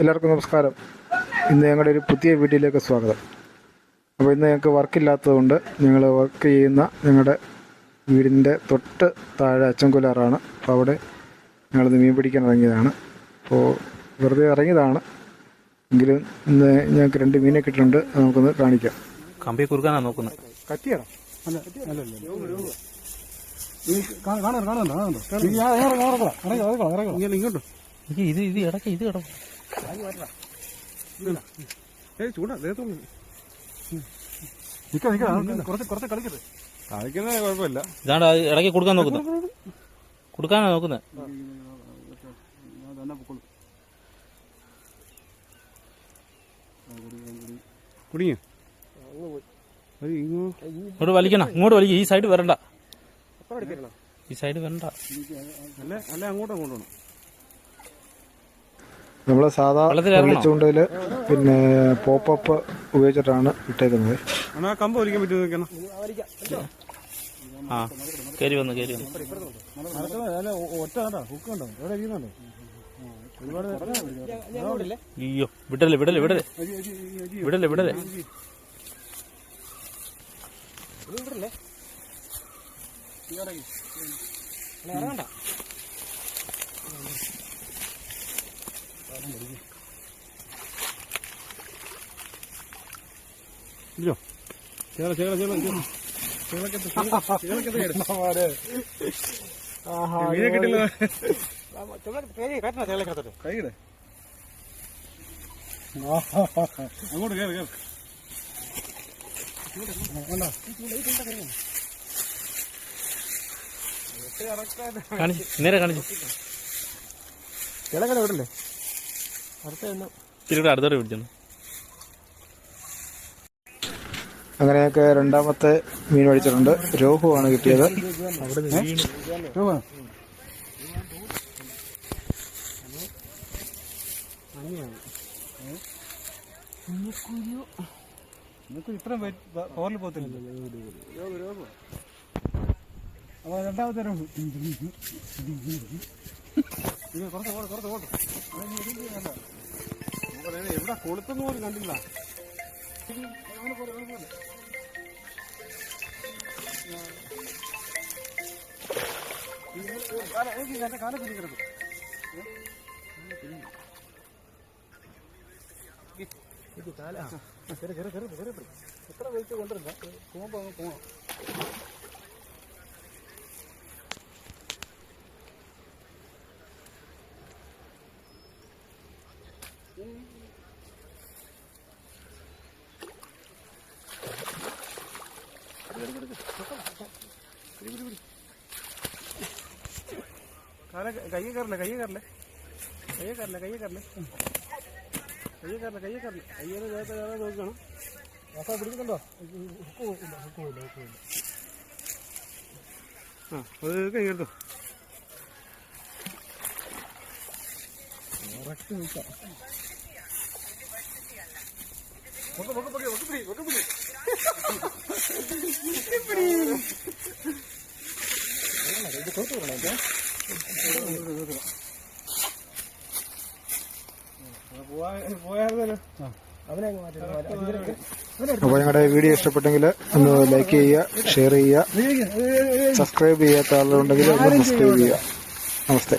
എല്ലാവർക്കും നമസ്കാരം. ഇന്ന് ഞങ്ങളുടെ ഒരു പുതിയ വീഡിയോയിലേക്ക് സ്വാഗതം. അപ്പോൾ ഇന്ന് ഞങ്ങൾക്ക് വർക്കില്ലാത്തതുകൊണ്ട് ഞങ്ങൾ വർക്ക് ചെയ്യുന്ന ഞങ്ങളുടെ വീടിന്റെ തൊട്ട് താഴെ അച്ചൻകുലാറാണ്. അപ്പോൾ അവിടെ ഞങ്ങളിന്ന് മീൻ പിടിക്കാൻ ഇറങ്ങിയതാണ്. അപ്പോൾ വെറുതെ ഇറങ്ങിയതാണ്. എങ്കിലും ഇന്ന് ഞങ്ങൾക്ക് രണ്ട് മീനെ കിട്ടിയിട്ടുണ്ട് അത് നമുക്കൊന്ന് കാണിക്കാം. കമ്പി കുറുക്കാനാണ് നോക്കുന്നത്. കത്തിയാണോ ഇങ്ങോട്ടോ. ഇത് ഇത് ഇത് ഇടയ്ക്ക് ഇത് കിടക്കും. ഏയ് ചൂടാ ദേഹത്തോളൂ കുറച്ച് കുറച്ച് കളിക്കരുത് കളിക്കുന്നത് കുഴപ്പമില്ല. ഇതാണ്ട് ഇടയ്ക്ക് കൊടുക്കാൻ നോക്കുന്നത് കൊടുക്കാനാ നോക്കുന്നത് കുടിങ്ങ ഇങ്ങോ ഇങ്ങോട്ട് വലിക്കണം ഇങ്ങോട്ട് വലിക്കും. ഈ സൈഡ് വരണ്ട. ഈ സൈഡ് വരണ്ട. അല്ല അല്ല അങ്ങോട്ടും കൊണ്ടുപോകണം നമ്മൾ സാധാ ചൂണ്ടയിൽ പിന്നെ പോപ്പപ്പ് ഉപയോഗിച്ചിട്ടാണ് ഇട്ടേക്കുന്നത്. കമ്പ് വലിക്കാൻ പറ്റുമോ നോക്കണം ആ കയറി വന്നു കയറി വന്നു. ഒറ്റ ഹുക്ക് ഉണ്ടോ എവിടെ ഇരിക്കുന്നുണ്ടോ ഒരുപാട് അയ്യോ വിടല്ലേ വിടല്ലേ വിടല്ലേ വിടല്ലേ വിടല്ലേ ഇല്ലോ ചേള ചേള ചേള അങ്ങോട്ട് കയറി കയറി നേരെ കാണിച്ചു. ഇളകല വിടല്ലേ ഇച്ചിരി കൂടെ അടുത്തോടെ പിടിച്ചു. അങ്ങനെ ഞങ്ങൾക്ക് രണ്ടാമത്തെ മീൻ മേടിച്ചിട്ടുണ്ട്. രോഹു ആണ് കിട്ടിയത് ഇത്രയും പവറിൽ പോകത്തില്ല അപ്പൊ രണ്ടാമത്തെ. ഇത് കുറച്ച് പോട്ടെ, കുറച്ച് ഇനി നേരെ എവിടെ കൊളുത്തെന്ന് പോലും കണ്ടില്ല. അങ്ങനെ പോലെ, അങ്ങനെ പോലെ. കാല- എനിക്ക് എന്റെ കാലം പിടിക്കരുത് കയറി കയറി കയറി കയറി. എത്ര വെയിറ്റ് കൊണ്ടിരുന്ന പോകുമ്പോ അങ്ങ് കയ്യെ കയറില്ല കയ്യെ കയറില്ലേ? കയ്യെ കയറില്ല കയ്യെ കയറില്ലേ? കയ്യെ കയറില്ല കയ്യെ കയറില്ല? കയ്യേന്ന് ചേർത്ത് വേറെ നോക്കണം അപ്പം പിടിക്കുന്നുണ്ടോ ഹുക്കില്ല ഹുക്കില്ല ഹുക്കില്ല ആ അത് കഴിഞ്ഞെടുത്തോ കറക്റ്റ് നിൽക്കാം. പൊക്ക് പൊക്ക് പൊക്ക് പൊക്ക് പിടി പൊക്ക് പിടി. അപ്പോൾ ഞങ്ങളുടെ വീഡിയോ ഇഷ്ടപ്പെട്ടെങ്കിൽ ഒന്ന് ലൈക്ക് ചെയ്യുക ഷെയർ ചെയ്യുക സബ്സ്ക്രൈബ് ചെയ്യാത്ത ആളുണ്ടെങ്കിൽ ഒന്ന് സബ്സ്ക്രൈബ് ചെയ്യുക. നമസ്തേ.